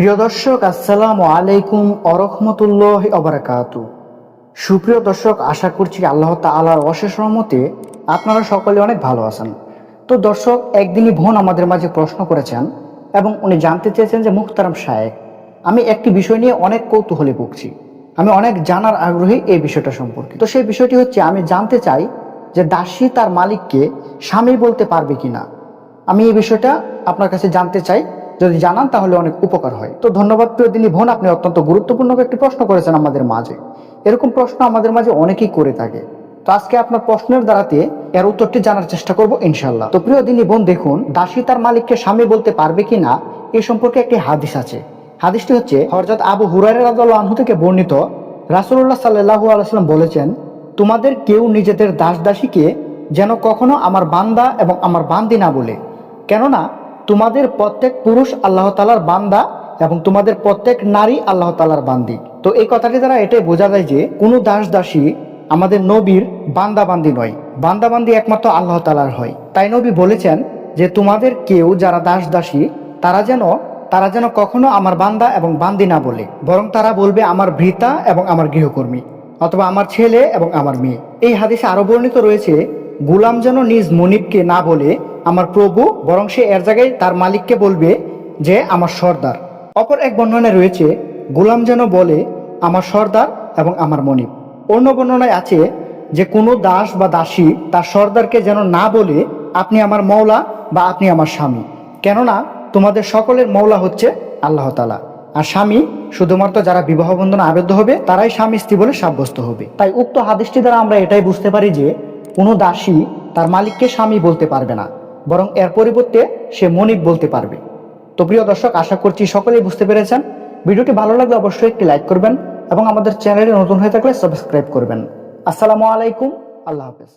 প্রিয় দর্শক, আসসালামু আলাইকুম অরহমতুল্লাহ অবরাকাত সুপ্রিয় দর্শক, আশা করছি আল্লাহ তাআলার অশেষ রহমতে আপনারা সকলে অনেক ভালো আছেন। তো দর্শক, একদিনই বোন আমাদের মাঝে প্রশ্ন করেছেন এবং উনি জানতে চেয়েছেন যে মুখতারাম শায়েক আমি একটি বিষয় নিয়ে অনেক কৌতূহলী ভুগছি। আমি অনেক জানার আগ্রহী এই বিষয়টা সম্পর্কে। তো সেই বিষয়টি হচ্ছে, আমি জানতে চাই যে দাসী তার মালিককে স্বামী বলতে পারবে কিনা। আমি এই বিষয়টা আপনার কাছে জানতে চাই। যদি জানান, তাহলে অনেক উপকার হয়। তো ধন্যবাদ প্রিয় দিনী বোন, আপনি অত্যন্ত গুরুত্বপূর্ণ একটি প্রশ্ন করেছেন আমাদের মাঝে। এরকম প্রশ্ন আমাদের মাঝে অনেকেই করে থাকে। তো আজকে আপনার প্রশ্নের দ্বারাতে এর উত্তরটি জানার চেষ্টা করব ইনশাল্লাহ তো প্রিয় দিনী বোন, দেখুন, দাসী তার মালিককে স্বামী বলতে পারবে কিনা এই সম্পর্কে একটি হাদিস আছে। হাদিসটি হচ্ছে হরজত আবু হুরাইরা রাদিয়াল্লাহু আনহু থেকে বর্ণিত, রাসূলুল্লাহ সাল্লাল্লাহু আলাইহি সাল্লাম বলেছেন, তোমাদের কেউ নিজেদের দাস দাসীকে যেন কখনো আমার বান্দা এবং আমার বান্দি না বলে। কেননা তোমাদের প্রত্যেক পুরুষ আল্লাহ তালার বান্দা এবং তোমাদের প্রত্যেক নারী আল্লাহ তালার বান্দি। তো এই কথাটি দ্বারা এটাই বোঝা যায় যে কোনো দাস দাসী আমাদের নবীর বান্দা বান্দি নয়। বান্দা বান্দি একমাত্র আল্লাহ তালার হয়। তাই নবী বলেছেন যে তোমাদের কেউ যারা দাস দাসী তারা যেন তারা যেন কখনো আমার বান্দা এবং বান্দি না বলে, বরং তারা বলবে আমার ভৃতা এবং আমার গৃহকর্মী, অথবা আমার ছেলে এবং আমার মেয়ে। এই হাদিসে আরও বর্ণিত রয়েছে, গুলাম যেন নিজ মনিবকে না বলে প্রভু, বরং সে এর জায়গায় তার মালিককে বলবে যে, আমার সর্দার। অপর এক বর্ণনায় রয়েছে, গোলাম যেন বলে, আমার সর্দার এবং আমার মনিব। অন্য বর্ণনায় আছে, যে কোনো দাস বা দাসী তার সর্দারকে যেন না বলে, আপনি আমার মৌলা বা আপনি আমার স্বামী। কেননা, তোমাদের সকলের মৌলা হচ্ছে আল্লাহ তালা আর স্বামী, শুধুমাত্র যারা বিবাহ বন্ধনে আবদ্ধ হবে, তারাই স্বামী স্ত্রী বলে সাব্যস্ত হবে। তাই উক্ত হাদিসটি দ্বারা আমরা এটাই বুঝতে পারি যে, কোনো দাসী তার মালিককে স্বামী বলতে পারবে না। বরং এর পরিবর্তে সে মনিক বলতে পারবে। তো প্রিয় দর্শক, আশা করছি সকলেই বুঝতে পেরেছেন। ভিডিওটি ভালো লাগলে অবশ্যই একটি লাইক করবেন এবং আমাদের চ্যানেলে নতুন হয়ে থাকলে সাবস্ক্রাইব করবেন। আসসালামু আলাইকুম, আল্লাহ হাফেজ।